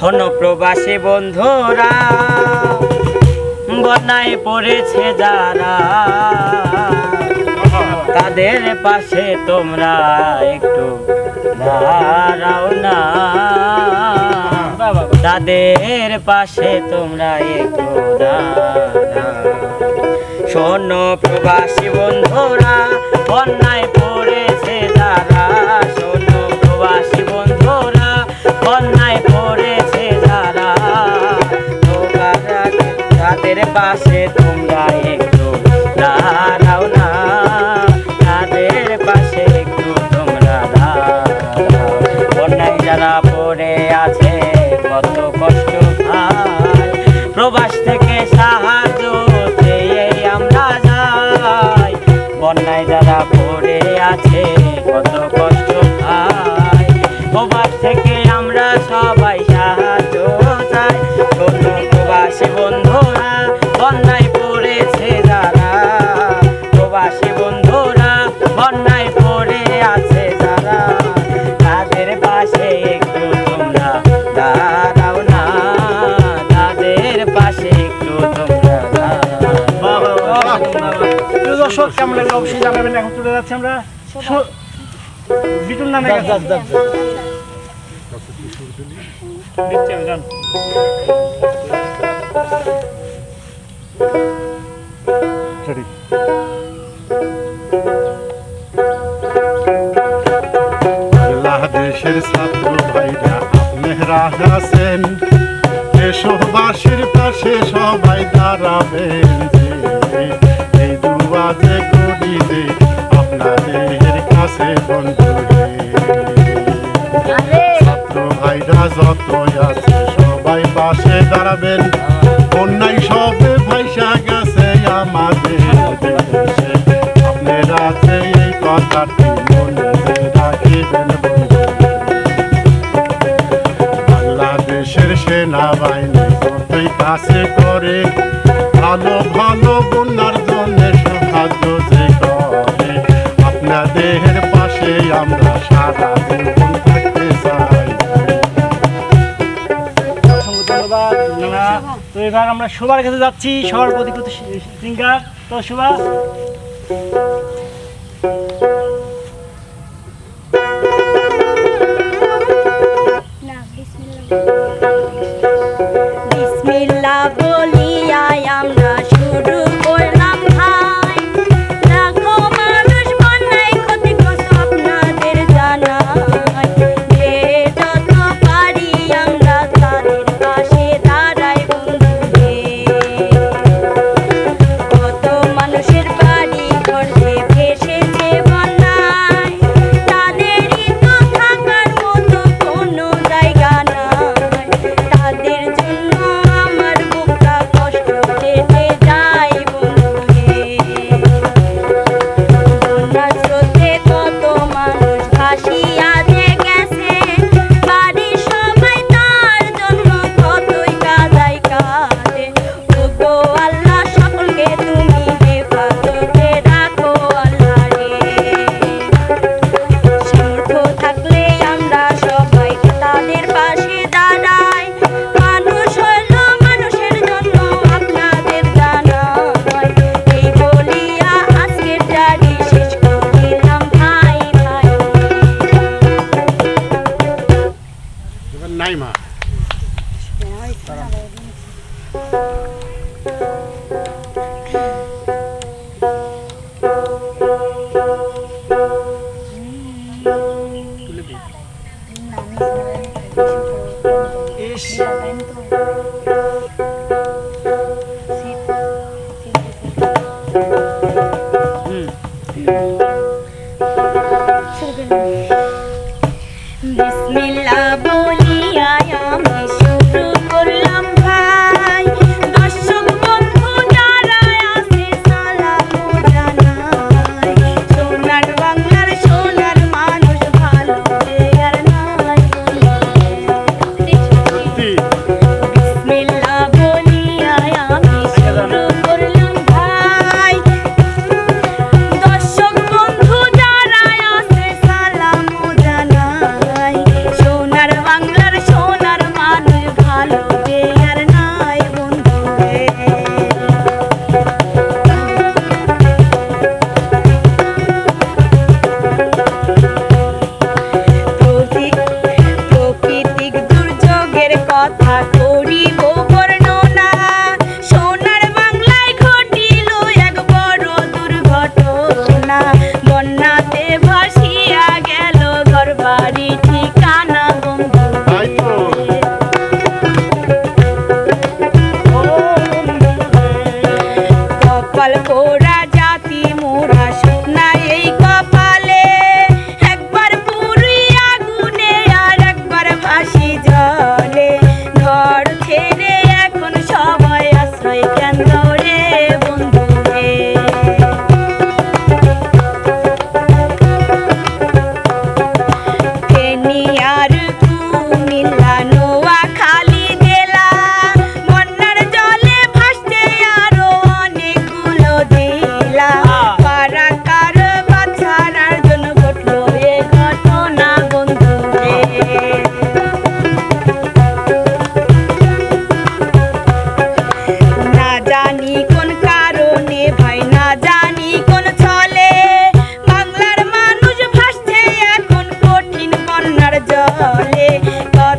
শোনো প্রবাসী বন্ধুরা, বন্যায় পড়েছে যারা, তাদের পাশে তোমরা একটু দাঁড়াও না। তাদের পাশে তোমরা একটু দাঁড়াও। শোনো প্রবাসী বন্ধুরা, বন্যায় দর্শক কেমন লাগল? অবশ্যই জানাবেন। এখন চলে যাচ্ছি আমরা লিটল নানা দেশের সবাই দাঁড়াবেন। মাঝে আপনাদের কাছে বন্ধু ভাইরা যত আছে সবাই পাশে দাঁড়াবেন। অন্যায় ভাইসা গেছে আমাদের আপনারা এই কথাটি সেনাবাহিনী কাছে করে ভালো ভালো সাহায্য যে করে, আপনাদের পাশে আমরা সারা জীবন থাকতে চাই। তো এবার আমরা সবার কাছে যাচ্ছি সবার প্রতি সিঙ্গার তো সুভাষ Bismillah. আর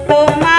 妈。妈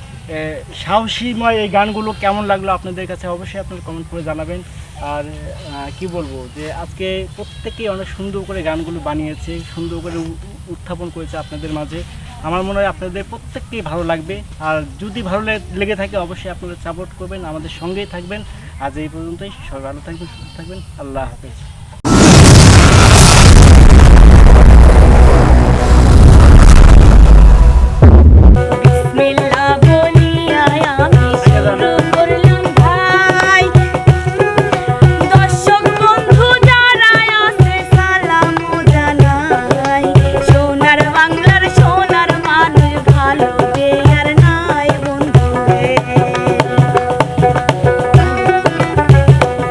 সাহসীময় এই গানগুলো কেমন লাগল আপনাদের কাছে? অবশ্যই আপনারা কমেন্ট করে জানাবেন। আর কি বলব যে, আজকে প্রত্যেকেই অনেক সুন্দর করে গানগুলো বানিয়েছে, সুন্দর করে উত্থাপন করেছে আপনাদের মাঝে। আমার মনে হয় আপনাদের প্রত্যেককেই ভালো লাগবে। আর যদি ভালো লেগে থাকে অবশ্যই আপনারা সাপোর্ট করবেন, আমাদের সঙ্গেই থাকবেন। আজ এই পর্যন্তই, সবাই ভালো থাকবেন, সুস্থ থাকবেন। আল্লাহ হাফেজ।